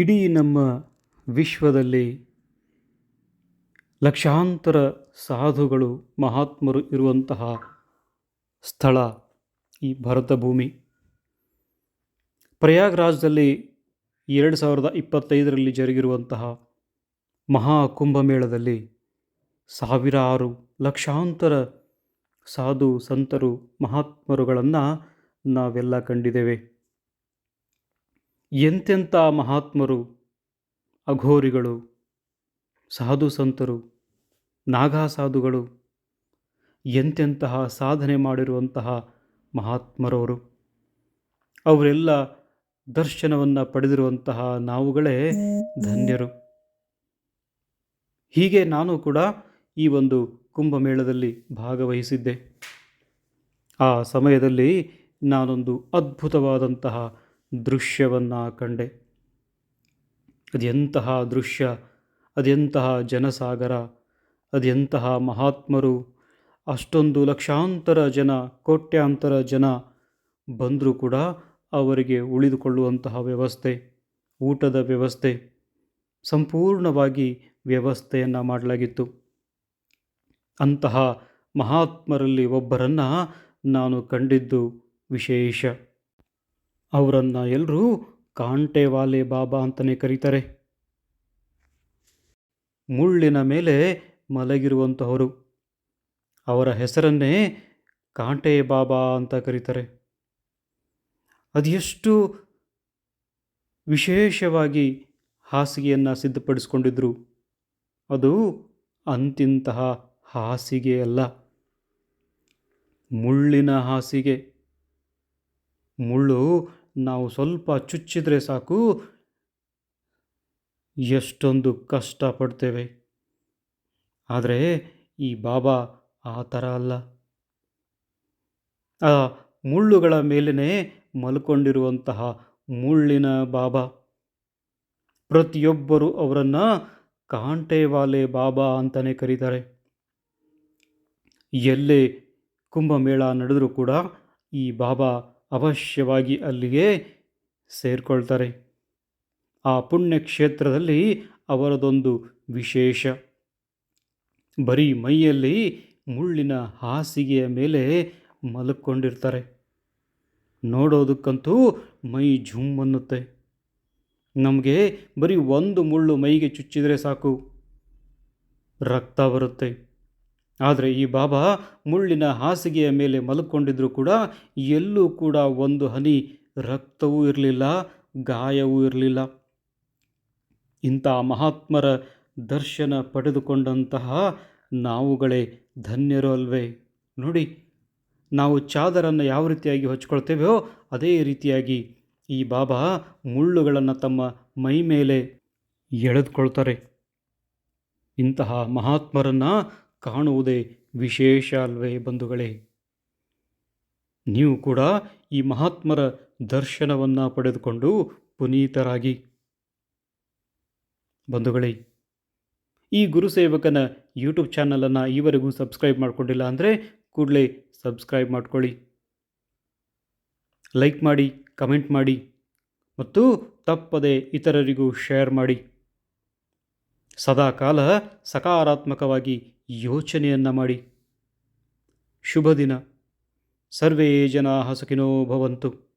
ಇಡೀ ನಮ್ಮ ವಿಶ್ವದಲ್ಲಿ ಲಕ್ಷಾಂತರ ಸಾಧುಗಳು, ಮಹಾತ್ಮರು ಇರುವಂತಹ ಸ್ಥಳ ಈ ಭರತ ಭೂಮಿ. ಪ್ರಯಾಗ್ರಾಜ್ದಲ್ಲಿ ಎರಡು ಸಾವಿರದ ಇಪ್ಪತ್ತೈದರಲ್ಲಿ ಜರುಗಿರುವಂತಹ ಮಹಾ ಕುಂಭಮೇಳದಲ್ಲಿ ಸಾವಿರಾರು ಲಕ್ಷಾಂತರ ಸಾಧು, ಸಂತರು, ಮಹಾತ್ಮರುಗಳನ್ನು ನಾವೆಲ್ಲ ಕಂಡಿದ್ದೇವೆ. ಎಂತೆಂಥ ಮಹಾತ್ಮರು, ಅಘೋರಿಗಳು, ಸಾಧು ಸಂತರು, ನಾಗಾ ಸಾಧುಗಳು, ಎಂತೆಂತಹ ಸಾಧನೆ ಮಾಡಿರುವಂತಹ ಮಹಾತ್ಮರವರು. ಅವರೆಲ್ಲ ದರ್ಶನವನ್ನು ಪಡೆದಿರುವಂತಹ ನಾವುಗಳೇ ಧನ್ಯರು. ಹೀಗೆ ನಾನು ಕೂಡ ಈ ಒಂದು ಕುಂಭಮೇಳದಲ್ಲಿ ಭಾಗವಹಿಸಿದ್ದೆ. ಆ ಸಮಯದಲ್ಲಿ ನಾನೊಂದು ಅದ್ಭುತವಾದಂತಹ ದೃಶ್ಯವನ್ನು ಕಂಡೆ. ಅದೆಂತಹ ದೃಶ್ಯ ಅದೆಂತಹ ಜನಸಾಗರ ಅದೆಂತಹ ಮಹಾತ್ಮರು, ಅಷ್ಟೊಂದು ಲಕ್ಷಾಂತರ ಜನ, ಕೋಟ್ಯಾಂತರ ಜನ ಬಂದರೂ ಕೂಡ ಅವರಿಗೆ ಉಳಿದುಕೊಳ್ಳುವಂತಹ ವ್ಯವಸ್ಥೆ, ಊಟದ ವ್ಯವಸ್ಥೆ, ಸಂಪೂರ್ಣವಾಗಿ ವ್ಯವಸ್ಥೆಯನ್ನು ಮಾಡಲಾಗಿತ್ತು. ಅಂತಹ ಮಹಾತ್ಮರಲ್ಲಿ ಒಬ್ಬರನ್ನು ನಾನು ಕಂಡಿದ್ದು ವಿಶೇಷ. ಅವರನ್ನು ಎಲ್ಲರೂ ಕಾಂಟೆವಾಲೆ ಬಾಬಾ ಅಂತಲೇ ಕರೀತಾರೆ. ಮುಳ್ಳಿನ ಮೇಲೆ ಮಲಗಿರುವಂತಹವರು ಅವರ ಹೆಸರನ್ನೇ ಕಾಂಟೆ ಬಾಬಾ ಅಂತ ಕರೀತಾರೆ. ಅದೆಷ್ಟು ವಿಶೇಷವಾಗಿ ಹಾಸಿಗೆಯನ್ನು ಸಿದ್ಧಪಡಿಸ್ಕೊಂಡಿದ್ರು. ಅದು ಅಂತಿಂತಹ ಹಾಸಿಗೆ ಅಲ್ಲ. ಮುಳ್ಳಿನ ಹಾಸಿಗೆ. ಮುಳ್ಳು ನಾವು ಸ್ವಲ್ಪ ಚುಚ್ಚಿದರೆ ಸಾಕು. ಎಷ್ಟೊಂದು ಕಷ್ಟಪಡ್ತೇವೆ. ಆದರೆ ಈ ಬಾಬಾ ಆ ಥರ ಅಲ್ಲ. ಆ ಮುಳ್ಳುಗಳ ಮೇಲೇ ಮಲ್ಕೊಂಡಿರುವಂತಹ ಮುಳ್ಳಿನ ಬಾಬಾ. ಪ್ರತಿಯೊಬ್ಬರು ಅವರನ್ನು ಕಾಂಟೆವಾಲೆ ಬಾಬಾ ಅಂತಲೇ ಕರೀತಾರೆ. ಎಲ್ಲೇ ಕುಂಭಮೇಳ ನಡೆದರೂ ಕೂಡ ಈ ಬಾಬಾ ಅವಶ್ಯವಾಗಿ ಅಲ್ಲಿಗೆ ಸೇರಿಕೊಳ್ತಾರೆ. ಆ ಪುಣ್ಯಕ್ಷೇತ್ರದಲ್ಲಿ ಅವರದೊಂದು ವಿಶೇಷ. ಬರೀ ಮೈಯಲ್ಲಿ ಮುಳ್ಳಿನ ಹಾಸಿಗೆಯ ಮೇಲೆ ಮಲಕ್ಕೊಂಡಿರ್ತಾರೆ ನೋಡೋದಕ್ಕಂತೂ ಮೈ ಝುಮ್ ಅನ್ನುತ್ತೆ. ನಮಗೆ ಬರೀ ಒಂದು ಮುಳ್ಳು ಮೈಗೆ ಚುಚ್ಚಿದರೆ ಸಾಕು. ರಕ್ತ ಬರುತ್ತೆ. ಆದರೆ ಈ ಬಾಬಾ ಮುಳ್ಳಿನ ಹಾಸಿಗೆಯ ಮೇಲೆ ಮಲಕೊಂಡಿದ್ರೂ ಕೂಡ ಎಲ್ಲೂ ಕೂಡ ಒಂದು ಹನಿ ರಕ್ತವೂ ಇರಲಿಲ್ಲ, ಗಾಯವೂ ಇರಲಿಲ್ಲ. ಇಂಥ ಮಹಾತ್ಮರ ದರ್ಶನ ಪಡೆದುಕೊಂಡಂತಹ ನಾವುಗಳೇ ಧನ್ಯರು ಅಲ್ವೇ. ನೋಡಿ, ನಾವು ಚಾದರನ್ನು ಯಾವ ರೀತಿಯಾಗಿ ಹೊಚ್ಕೊಳ್ತೇವೆಯೋ ಅದೇ ರೀತಿಯಾಗಿ ಈ ಬಾಬಾ ಮುಳ್ಳುಗಳನ್ನು ತಮ್ಮ ಮೈ ಮೇಲೆ ಎಳೆದುಕೊಳ್ತಾರೆ. ಇಂತಹ ಮಹಾತ್ಮರನ್ನು ಕಾಣುವುದೇ ವಿಶೇಷ ಅಲ್ವೇ ಬಂಧುಗಳೇ? ನೀವು ಕೂಡ ಈ ಮಹಾತ್ಮರ ದರ್ಶನವನ್ನು ಪಡೆದುಕೊಂಡು ಪುನೀತರಾಗಿ. ಬಂಧುಗಳೇ, ಈ ಗುರುಸೇವಕನ ಯೂಟ್ಯೂಬ್ ಚಾನಲನ್ನು ಈವರೆಗೂ ಸಬ್ಸ್ಕ್ರೈಬ್ ಮಾಡಿಕೊಂಡಿಲ್ಲ ಅಂದರೆ ಕೂಡಲೇ ಸಬ್ಸ್ಕ್ರೈಬ್ ಮಾಡ್ಕೊಳ್ಳಿ. ಲೈಕ್ ಮಾಡಿ, ಕಮೆಂಟ್ ಮಾಡಿ ಮತ್ತು ತಪ್ಪದೆ ಇತರರಿಗೂ ಶೇರ್ ಮಾಡಿ. ಸದಾಕಾಲ ಸಕಾರಾತ್ಮಕವಾಗಿ ಯೋಚನೆಯನ್ನು ಮಾಡಿ. ಶುಭ ದಿನ ಸರ್ವೇ ಜನಾ ಸುಖಿನೋ ಭವಂತು.